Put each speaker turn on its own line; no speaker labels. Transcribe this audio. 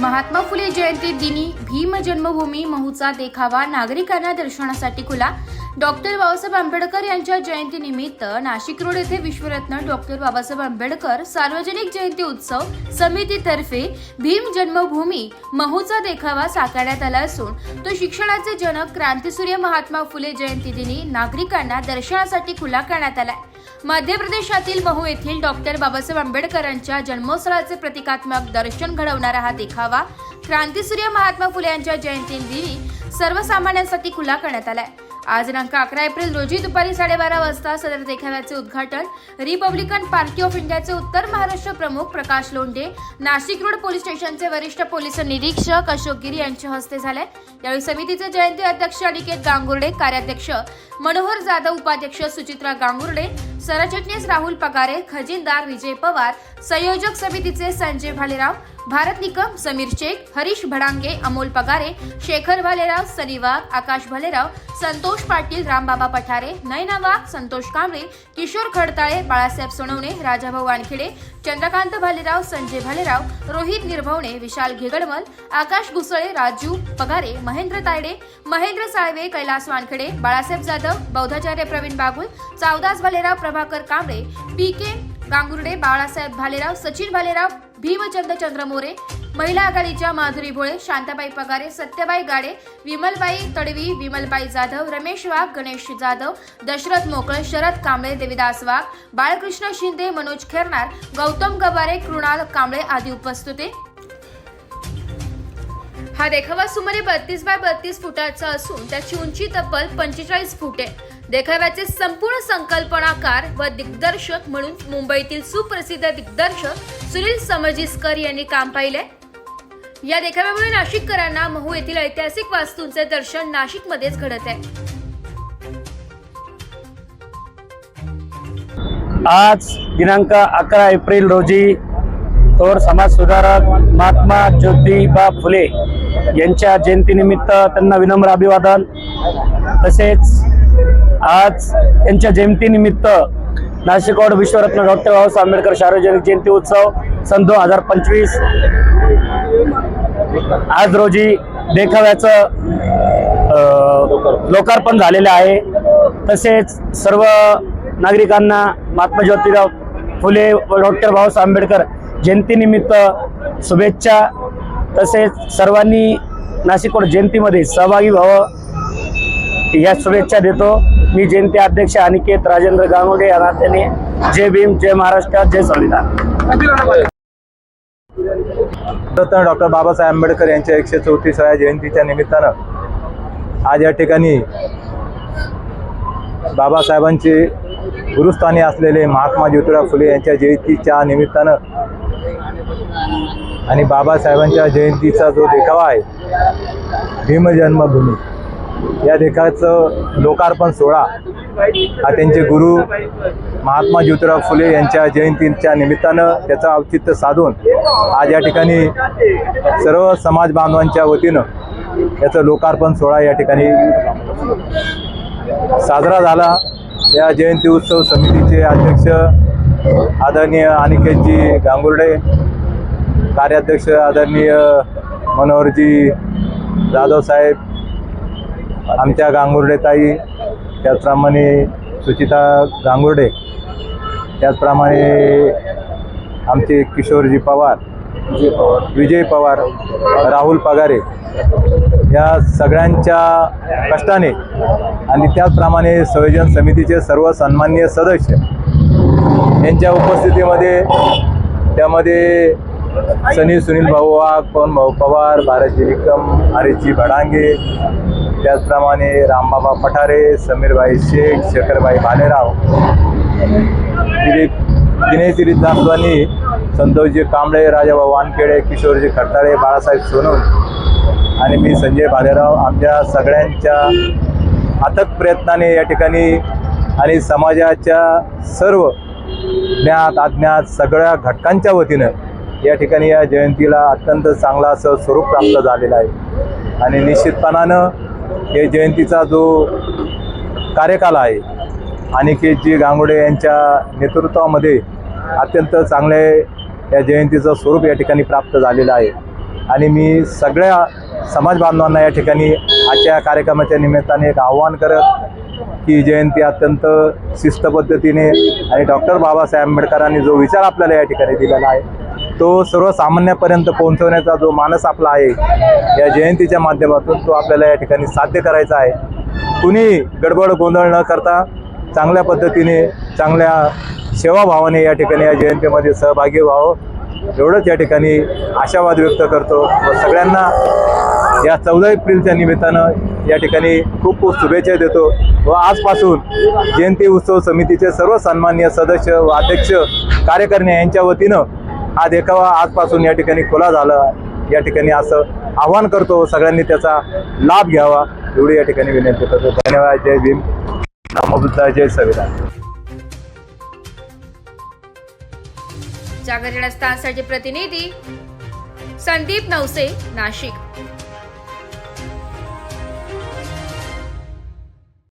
महात्मा फुले जयंती दिनी भीम जन्मभूमी महूचा देखावा नागरिकांना दर्शनासाठी खुला. डॉक्टर बाबासाहेब आंबेडकर यांच्या जयंतीनिमित्त नाशिक रोड येथे विश्वरत्न डॉक्टर बाबासाहेब आंबेडकर सार्वजनिक जयंती उत्सव समितीतर्फे भीम जन्मभूमी महूचा देखावा साकारण्यात आला असून तो शिक्षणाचे जनक क्रांतीसूर्य महात्मा फुले जयंती दिनी नागरिकांना दर्शनासाठी खुला करण्यात आला मध्य प्रदेशातील महू येथील डॉक्टर बाबासाहेब आंबेडकरांच्या जन्मोत्सवाचे प्रतिकात्मक दर्शन घडवणारा हा देखावा. क्रांतीसूर्य महात्मा फुले यांच्या जयंतीदिनी सर्वसामान्यांसाठी खुला करण्यात आलाय. आज दिनांक अकरा एप्रिल रोजी दुपारी साडेबारा वाजता सदर देखाव्याचे उद्घाटन रिपब्लिकन पार्टी ऑफ इंडियाचे उत्तर महाराष्ट्र प्रमुख प्रकाश लोंढे नाशिक रोड पोलीस स्टेशनचे वरिष्ठ पोलीस निरीक्षक अशोक गिरी यांच्या हस्ते झाले यावेळी समितीचे जयंती अध्यक्ष अनिकेत गांगुर्डे कार्याध्यक्ष मनोहर जाधव उपाध्यक्ष सुचित्रा गांगुर्डे सरचिटणीस राहुल पगारे खजिनदार विजय पवार संयोजक समितीचे संजय भालेराव भारत निकम समीर शेख हरीश भडांगे अमोल पगारे शेखर भालेराव सनी वाघ आकाश भालेराव संतोष पाटील रामबाबा पठारे नयना वाघ संतोष कांबळे किशोर खडताळे बाळासाहेब सोनवणे राजाभाऊ वानखेडे चंद्रकांत भालेराव संजय भालेराव रोहित निर्भवणे विशाल घेगडमल आकाश घुसळे राजू पगारे महेंद्र तायडे महेंद्र साळवे कैलास वानखेडे बाळासाहेब जाधव बौद्धाचार्य प्रवीण बागुल चावदास भालेराव प्रभाकर कांबळे पी के गांगुर्डे बाळासाहेब भालेराव सचिन भालेराव भीमचंद चंद्रमोरे महिला आघाडीच्या माधुरी भोळे शांताबाई पगारे सत्यबाई गाडे विमलबाई तडवी विमलबाई जाधव रमेश वाघ गणेश जाधव दशरथ मोकळे शरद कांबळे देविदास वाघ बाळकृष्ण शिंदे मनोज खेरनार गौतम गवारे कृणाल कांबळे आदी उपस्थित होते. हा देखावा सुमारे बत्तीस बाय बत्तीस फुटाचा असून त्याची उंची तब्बल पंचेचाळीस फूट आहे. देखाव्याचे संपूर्ण संकल्पनाकार व दिग्दर्शक म्हणून मुंबईतील सुप्रसिद्ध दिग्दर्शक सुनील समजिस्कर यांनी काम पाहिले. या देखाव्यामुळे नाशिककरांना महू येथील ऐतिहासिक वास्तूंचे दर्शन नाशिकमध्येच घडत आहे.
आज दिनांक अकरा एप्रिल रोजी थोर समाज सुधारक महात्मा ज्योतिबा फुले यांच्या जयंतीनिमित्त त्यांना विनम्र अभिवादन. तसेच आज त्यांच्या जयंतीनिमित्त नाशिक रोड विश्वरत्न डॉक्टर बाबासाहेब आंबेडकर सार्वजनिक जयंती उत्सव सन दोन हजार पंचवीस. आज रोजी देखाव्याचं लोकार्पण झालेलं आहे. तसेच सर्व नागरिकांना महात्मा ज्योतिराव फुले व डॉक्टर बाबासाहेब आंबेडकर जयंतीनिमित्त शुभेच्छा. तसेच सर्वांनी नाशिकवाड जयंतीमध्ये सहभागी व्हावं या शुभेच्छा देतो. मी जयंती अध्यक्ष अनिकेत राजेंद्र गांगोडे या नात्याने जय भीम जय महाराष्ट्र जय संविधान.
रत्न डॉक्टर बाबासाहेब आंबेडकर यांच्या एकशे चौतीसाव्या जयंतीच्या निमित्तानं आज या ठिकाणी बाबासाहेबांचे गुरुस्थानी असलेले महात्मा ज्योतिराव फुले यांच्या जयंतीच्या निमित्तानं आणि बाबासाहेबांच्या जयंतीचा जो देखावा आहे भीमजन्मभूमी. या देखाचं लोकार्पण सोहळा हा त्यांचे गुरु महात्मा ज्योतिराव फुले यांच्या जयंतीच्या निमित्तानं त्याचं औचित्य साधून आज या ठिकाणी सर्व समाज बांधवांच्या वतीनं याचं लोकार्पण सोहळा या ठिकाणी साजरा झाला. या जयंती उत्सव समितीचे अध्यक्ष आदरणीय अनिकेतजी गांगुर्डे कार्याध्यक्ष आदरणीय मनोहरजी जाधव साहेब आमच्या गांगुर्डेताई त्याचप्रमाणे सुचिता गांगुर्डे त्याचप्रमाणे आमचे किशोरजी पवार विजय पवार. राहुल पगारे या सगळ्यांच्या कष्टाने आणि त्याचप्रमाणे संयोजन समितीचे सर्व सन्माननीय सदस्य यांच्या उपस्थितीमध्ये त्यामध्ये सनी सुनील भाऊ वाघ पवन भाऊ पवार भारतजी निकम हरीशजी भडांगे त्याचप्रमाणे रामबाबा पठारे समीरबाई शेख शेखरबाई भालेराव दिलीप दिनेश दिलीप दासवानी संतोषजी कांबळे राजाभाऊ वानखेडे किशोरजी खडताळे बाळासाहेब सोनू आणि मी संजय भालेराव. आमच्या सगळ्यांच्या अथक प्रयत्नाने या ठिकाणी आणि समाजाच्या सर्व ज्ञात अज्ञात सगळ्या घटकांच्या वतीनं या ठिकाणी या जयंतीला अत्यंत चांगला असं स्वरूप प्राप्त झालेलं आहे. आणि निश्चितपणानं हे जयंतीचा जो कार्यकाल आहे अनिकेतजी गांगुडे यांच्या नेतृत्वामध्ये अत्यंत चांगले या जयंतीचं स्वरूप या ठिकाणी प्राप्त झालेलं आहे. आणि मी सगळ्या समाज बांधवांना या ठिकाणी आजच्या कार्यक्रमाच्या निमित्ताने एक आव्हान करत की जयंती अत्यंत शिस्त पद्धतीने आणि डॉक्टर बाबासाहेब आंबेडकरांनी जो विचार आपल्याला या ठिकाणी दिलेला आहे तो सर्वसामान्यापर्यंत पोहोचवण्याचा जो मानस आपला आहे या जयंतीच्या माध्यमातून तो आपल्याला या ठिकाणी साध्य करायचा आहे. कुणी गडबड गोंधळ न करता चांगल्या पद्धतीने चांगल्या सेवाभावाने या ठिकाणी या जयंतीमध्ये सहभागी व्हावं एवढंच या ठिकाणी आशावाद व्यक्त करतो व सगळ्यांना या चौदा एप्रिलच्या निमित्तानं या ठिकाणी खूप खूप शुभेच्छा देतो व आजपासून जयंती उत्सव समितीचे सर्व सन्मान्य सदस्य व अध्यक्ष कार्यकारिणी यांच्या वतीनं हा देखावा आजपासून या ठिकाणी खुला झाला. या ठिकाणी असं आवाहन करतो सगळ्यांनी त्याचा लाभ घ्यावा. एवढी या ठिकाणी विनंती करतो. धन्यवाद. जय भीम. नामबुद्धा जय संविधान.
जागरण स्थानसाठी प्रतिनिधी संदीप नवसे नाशिक.